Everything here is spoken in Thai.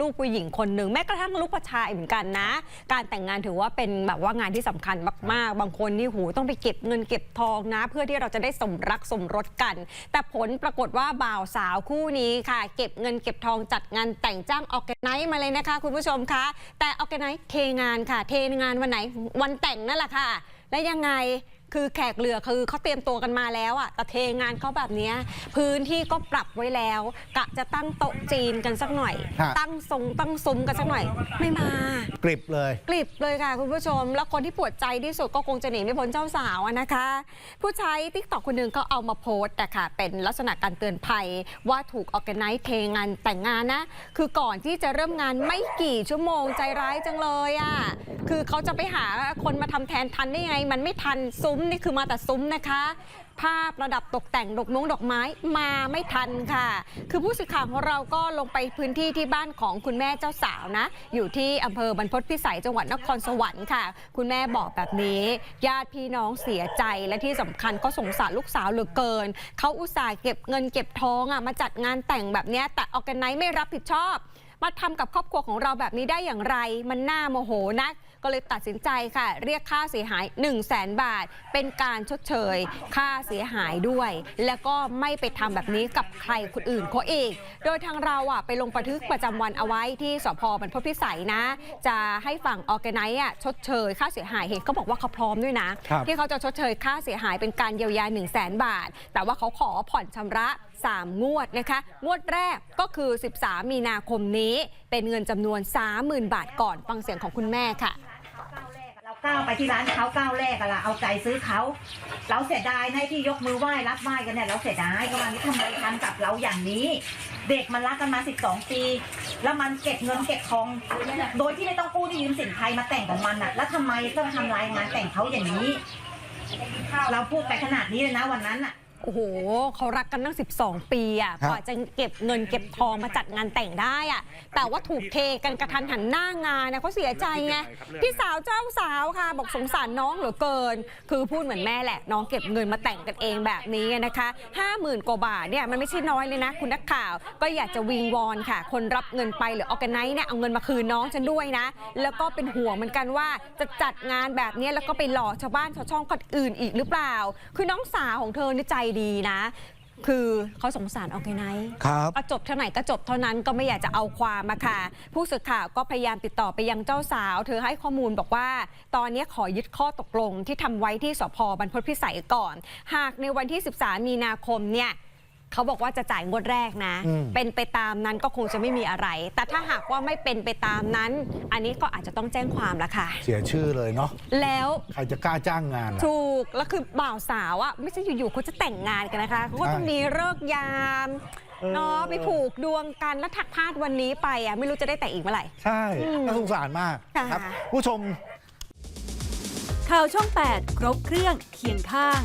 ลูกผู้หญิงคนหนึ่งแม้กระทั่งลูกผู้ชายเหมือนกันนะ การแต่งงานถือว่าเป็นแบบว่างานที่สำคัญมากๆ บางคนนี่หูต้องไปเก็บเงินเก็บทองนะ เพื่อที่เราจะได้สมรักสมรสกัน แต่ผลปรากฏว่าบ่าวสาวคู่นี้ค่ะ เก็บเงินเก็บทองจัดงานแต่งจ้างออกแกไนซ์มาเลยนะคะ คุณผู้ชมคะแต่ออกแกไนซ์เทงานค่ะ เทงานวันไหนวันแต่งนั่นแหละค่ะและยังไงคือแขกเรือคือเขาเตรียมตัวกันมาแล้วอะแต่เทงานเขาแบบเนี้ยพื้นที่ก็ปรับไว้แล้วกะจะตั้งโต๊ะจีนกันสักหน่อย ฮะ ตั้งทรงตั้งซุ้มกันสักหน่อย ไม่มา กริบเลย กลิบเลยค่ะคุณผู้ชม แล้วคนที่ปวดใจที่สุดก็คงจะหนีไม่พ้นเจ้าสาวอะนะคะ ผู้ใช้ทิกตอกคนหนึ่งก็เอามาโพสต์แต่ค่ะ เป็นลักษณะการเตือนภัยว่าถูกออแกไนซ์เทงานแต่งงานนะ คือก่อนที่จะเริ่มงานไม่กี่ชั่วโมงใจร้ายจังเลยอะคือเขาจะไปหาคนมาทำแทนทันได้ยังไงมันไม่ทันซุ้มนี่คือมาแต่ซุ้มนะคะ ภาพระดับตกแต่งดอกมงดอกไม้มาไม่ทันค่ะ คือผู้สื่อข่าวของเราก็ลงไปพื้นที่ที่บ้านของคุณแม่เจ้าสาวนะ อยู่ที่อำเภอบรรพตพิสัยจังหวัดนครสวรรค์ค่ะ คุณแม่บอกแบบนี้ ญาติพี่น้องเสียใจและที่สำคัญก็สงสารลูกสาวเหลือเกินเขาอุตส่าห์เก็บเงินเก็บทองอะมาจัดงานแต่งแบบนี้แต่ออแกไนซ์ไม่รับผิดชอบ มาทำกับครอบครัวของเราแบบนี้ได้อย่างไร มันน่าโมโหนัก ก็เลยตัดสินใจค่ะ เรียกค่าเสียหาย 1 0 0 0 0แสนบาท เป็นการชดเชย ค่าเสียหายด้วย แล้วก็ไม่ไปทำแบบนี้กับใครคนอื่นเขาอีก โดยทางเราอะไปลงบันทึกประจำวันเอาไว้ที่สพบรรพตพิสัยนะ จะให้ฝั่งออแกไนซ์อะชดเชย ค่าเสียหายเห็นเขาบอกว่าเขาพร้อมด้วยนะ ครับ ที่เขาจะชดเชยค่าเสียหายเป็นการเยียวยา 1 0 0 0 0แสนบาท แต่ว่าเขาขอผ่อนชำระ3 งวดนะคะ งวดแรกก็คือ 13 มีนาคมนี้ เป็นเงินจำนวน 30,000 บาทก่อนฟังเสียงของคุณแม่ค่ะเราก้าวไปที่ร้านเขาก้าวแรกอะล่ะเอาใจซื้อเขาเราเสียดายในที่ยกมือไหว้รับไหว้กันเนี่ยเราเสียดายก็วันนี้ทำไมทำกับเราอย่างนี้ เด็กมันรักกันมา 12 ปี แล้วมันเก็บเงินเก็บทอง โดยที่ไม่ต้องกู้ที่ยืมสินใครมาแต่งกับมันอะแล้วทำไมต้องทำลายงานแต่งเขาอย่างนี้ เราพูดไปขนาดนี้เลยนะวันนั้นอะ โอ้โหเขารักกันตั้ง 12 ปีอะครับกว่าจะเก็บเงินเก็บทองมาจัดงานแต่งได้อะแต่ว่าถูกเทกันกระทันหันหน้างานนะเขาเสียใจไงพี่สาวเจ้าสาวค่ะ บอกสงสารน้องเหลือเกิน คือพูดเหมือนแม่แหละ น้องเก็บเงินมาแต่งกันเองแบบนี้นะคะ50,000กว่าบาทเนี่ยมันไม่ใช่น้อยเลยนะ คุณนักข่าว ก็อยากจะวิงวอนค่ะ คนรับเงินไปหรือออแกไนซ์เนี่ยเอาเงินมาคืนน้องฉันด้วยนะ แล้วก็เป็นห่วงเหมือนกันว่าจะจัดงานแบบนี้แล้วก็ไปหลอกชาวบ้านชาวช่องคนอื่นอีกหรือเปล่า คือน้องสาวของเธอนี่ใจดีนะ คือเขาสงสารออแกไนซ์ครับก็จบเท่าไหร่ก็จบเท่านั้นก็ไม่อยากจะเอาความมาค่ะ ผู้สื่อข่าวก็พยายามติดต่อไปยังเจ้าสาว เธอให้ข้อมูลบอกว่า ตอนนี้ขอยึดข้อตกลงที่ทำไว้ที่สพบรรพตพิสัยก่อน หากในวันที่ 13 มีนาคมเนี่ย เขาบอกว่าจะจ่ายงวดแรกนะ อืม เป็นไปตามนั้นก็คงจะไม่มีอะไร แต่ถ้าหากว่าไม่เป็นไปตามนั้น อันนี้ก็อาจจะต้องแจ้งความละค่ะ เสียชื่อเลยเนาะแล้วใครจะกล้าจ้างงานล่ะ ถูกแล้วคือบ่าวสาวอะไม่ใช่อยู่ๆเขาจะแต่งงานกันนะคะเขาก็ต้องใช่ มีเลิกษ์ยามเออเนาะไปผูกดวงกันแล้วถักพลาดวันนี้ไปอะไม่รู้จะได้แต่งอีกเมื่อไหร่ ใช่อืมน่าสงสารมากค่ะ ครับ ผู้ชม ข่าวช่อง 8 ครบเครื่องเคียงข้าง